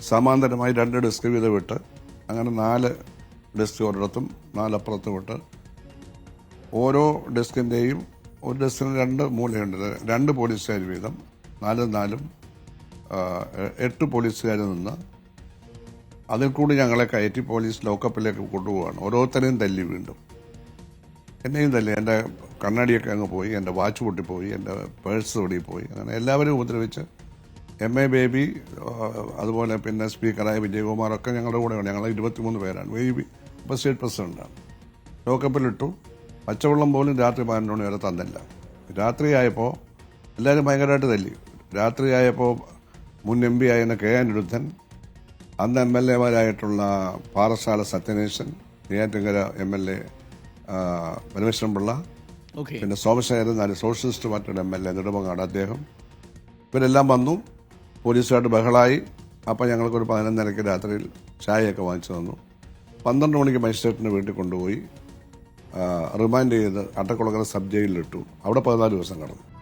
സമാന്തരമായി രണ്ട് ഡെസ്ക് വീതം വിട്ട് അങ്ങനെ നാല് ഡെസ്ക് ഒരിടത്തും നാലപ്പുറത്തും വിട്ട് ഓരോ ഡെസ്കിന്റെയും ഒരു ഡെസ്കിന് രണ്ട് മൂലയുണ്ട്. രണ്ട് പോലീസുകാർ വീതം നാലും നാലും എട്ട് പോലീസുകാർ നിന്ന് അതിൽ കൂടി ഞങ്ങളെ കയറ്റി പോലീസ് ലോക്കപ്പിലേക്ക് കൊണ്ടുപോവാണ്. ഓരോരുത്തരെയും തല്ലി വീണ്ടും. എന്നെയും തല്ലി. എന്റെ കണ്ണാടിയൊക്കെ അങ്ങ് പോയി എന്റെ വാച്ച് പൊട്ടിപ്പോയി എന്റെ പേഴ്സ് ഓടിപ്പോയി അങ്ങനെ എല്ലാവരും ഉപദ്രവിച്ച് എം എ ബേബി അതുപോലെ പിന്നെ സ്പീക്കറായ വിജയകുമാറൊക്കെ ഞങ്ങളുടെ കൂടെ ഉണ്ട് ഞങ്ങൾ ഇരുപത്തിമൂന്ന് പേരാണ്. ബേബി ഇപ്പോൾ സ്റ്റേറ്റ് പ്രസിഡന്റാണ് ലോക്കപ്പിലിട്ടു. പച്ചവെള്ളം പോലും രാത്രി പതിനൊന്ന് മണി വരെ തന്നില്ല. രാത്രിയായപ്പോൾ എല്ലാവരും ഭയങ്കരമായിട്ട് തല്ലി. രാത്രിയായപ്പോൾ മുൻ എം പി ആയിരുന്ന കെ അനിരുദ്ധൻ അന്ന് M L എമാരായിട്ടുള്ള Parassala Sathyaneshan Neyyattinkara M L A Parameswaran Pillai പിന്നെ സോമശേഖരൻ നാല് സോഷ്യലിസ്റ്റ് പാർട്ടിയുടെ എം എൽ എ നെടുമങ്ങാട് അദ്ദേഹം. ഇവരെല്ലാം വന്നു. പോലീസുകാരുടെ ബഹളായി. അപ്പം ഞങ്ങൾക്കൊരു പതിനൊന്നരയ്ക്ക് രാത്രിയിൽ ചായയൊക്കെ വാങ്ങിച്ചു തന്നു. പന്ത്രണ്ട് മണിക്ക് മജിസ്ട്രേറ്റിന്റെ വീട്ടിൽ കൊണ്ടുപോയി. റിമാൻഡ് ചെയ്ത് അട്ടക്കുളങ്ങര സബ് ജയിലിലിട്ടു. അവിടെ പതിനാല് ദിവസം കടന്നു.